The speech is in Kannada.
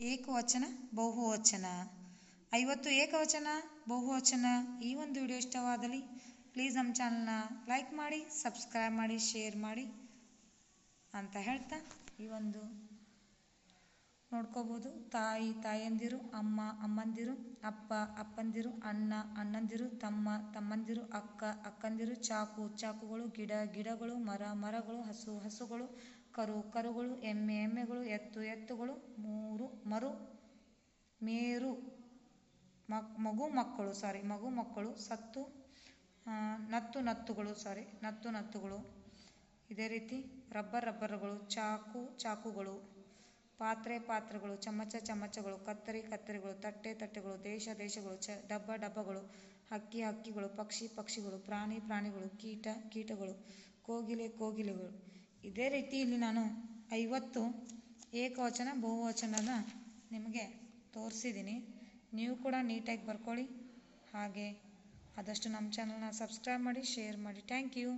ಏಕವಚನ, ಬಹುವಚನ. ಐವತ್ತು ಏಕವಚನ, ಬಹುವಚನ. ಈ ಒಂದು ವಿಡಿಯೋ ಇಷ್ಟವಾದಲ್ಲಿ ಪ್ಲೀಸ್ ನಮ್ಮ ಚಾನಲ್ನ ಲೈಕ್ ಮಾಡಿ ಸಬ್ಸ್ಕ್ರೈಬ್ ಮಾಡಿ ಶೇರ್ ಮಾಡಿ ಅಂತ ಹೇಳ್ತಾ ಈ ಒಂದು ನೋಡ್ಕೋಬೋದು. ತಾಯಿ, ತಾಯಂದಿರು, ಅಮ್ಮ, ಅಮ್ಮಂದಿರು, ಅಪ್ಪ, ಅಪ್ಪಂದಿರು, ಅಣ್ಣ, ಅಣ್ಣಂದಿರು, ತಮ್ಮ, ತಮ್ಮಂದಿರು, ಅಕ್ಕ, ಅಕ್ಕಂದಿರು, ಚಾಕು, ಚಾಕುಗಳು, ಗಿಡ, ಗಿಡಗಳು, ಮರ, ಮರಗಳು, ಹಸು, ಹಸುಗಳು, ಕರು, ಕರುಗಳು, ಎಮ್ಮೆ, ಎಮ್ಮೆಗಳು, ಎತ್ತು, ಎತ್ತುಗಳು, ಮೂರು, ಮರು, ಮೇರು, ಮಕ್, ಮಗು ಮಕ್ಕಳು ಸಾರಿ ಮಗು ಮಕ್ಕಳು, ಸತ್ತು ನತ್ತು ನತ್ತುಗಳು ಸಾರಿ ನತ್ತು ನತ್ತುಗಳು. ಇದೇ ರೀತಿ ರಬ್ಬರ್ ರಬ್ಬರ್ಗಳು, ಚಾಕು, ಚಾಕುಗಳು. ಪಾತ್ರೆ ಪಾತ್ರೆಗಳು, ಚಮಚ ಚಮಚಗಳು, ಕತ್ತರಿ ಕತ್ತರಿಗಳು, ತಟ್ಟೆ ತಟ್ಟೆಗಳು, ದೇಶ ದೇಶಗಳು, ಚ, ಡಬ್ಬ ಡಬ್ಬಗಳು, ಹಕ್ಕಿ ಹಕ್ಕಿಗಳು, ಪಕ್ಷಿ ಪಕ್ಷಿಗಳು, ಪ್ರಾಣಿ ಪ್ರಾಣಿಗಳು, ಕೀಟ ಕೀಟಗಳು, ಕೋಗಿಲೆ ಕೋಗಿಲೆಗಳು. ಇದೇ ರೀತಿ ಇಲ್ಲಿ ನಾನು ಐವತ್ತು ಏಕವಚನ, ಬಹುವಚನನ ನಿಮಗೆ ತೋರಿಸಿದ್ದೀನಿ. ನೀವು ಕೂಡ ನೀಟಾಗಿ ಬರ್ಕೊಳ್ಳಿ. ಹಾಗೆ ಆದಷ್ಟು ನಮ್ಮ ಚಾನಲ್ನ ಸಬ್ಸ್ಕ್ರೈಬ್ ಮಾಡಿ, ಶೇರ್ ಮಾಡಿ. Thank you.